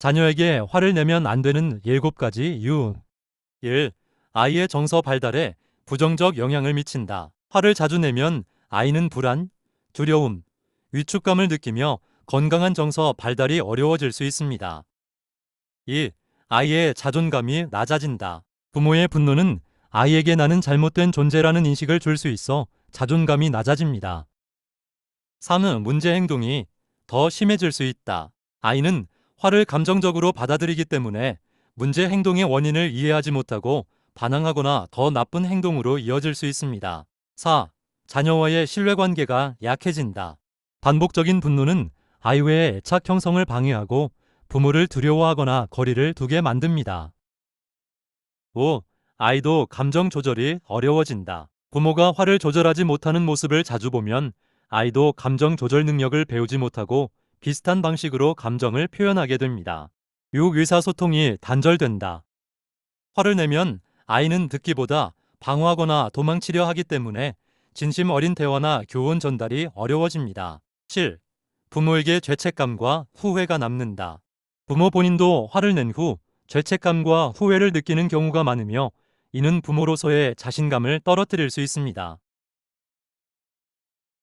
자녀에게 화를 내면 안 되는 7가지 이유. 1. 아이의 정서 발달에 부정적 영향을 미친다. 화를 자주 내면 아이는 불안, 두려움, 위축감을 느끼며 건강한 정서 발달이 어려워질 수 있습니다. 2. 아이의 자존감이 낮아진다. 부모의 분노는 아이에게 나는 잘못된 존재라는 인식을 줄 수 있어 자존감이 낮아집니다. 3. 문제 행동이 더 심해질 수 있다. 아이는 화를 감정적으로 받아들이기 때문에 문제 행동의 원인을 이해하지 못하고 반항하거나 더 나쁜 행동으로 이어질 수 있습니다. 4. 자녀와의 신뢰관계가 약해진다. 반복적인 분노는 아이와의 애착 형성을 방해하고 부모를 두려워하거나 거리를 두게 만듭니다. 5. 아이도 감정 조절이 어려워진다. 부모가 화를 조절하지 못하는 모습을 자주 보면 아이도 감정 조절 능력을 배우지 못하고 비슷한 방식으로 감정을 표현하게 됩니다. 6. 의사소통이 단절된다. 화를 내면 아이는 듣기보다 방어하거나 도망치려 하기 때문에 진심 어린 대화나 교훈 전달이 어려워집니다. 7. 부모에게 죄책감과 후회가 남는다. 부모 본인도 화를 낸 후 죄책감과 후회를 느끼는 경우가 많으며 이는 부모로서의 자신감을 떨어뜨릴 수 있습니다.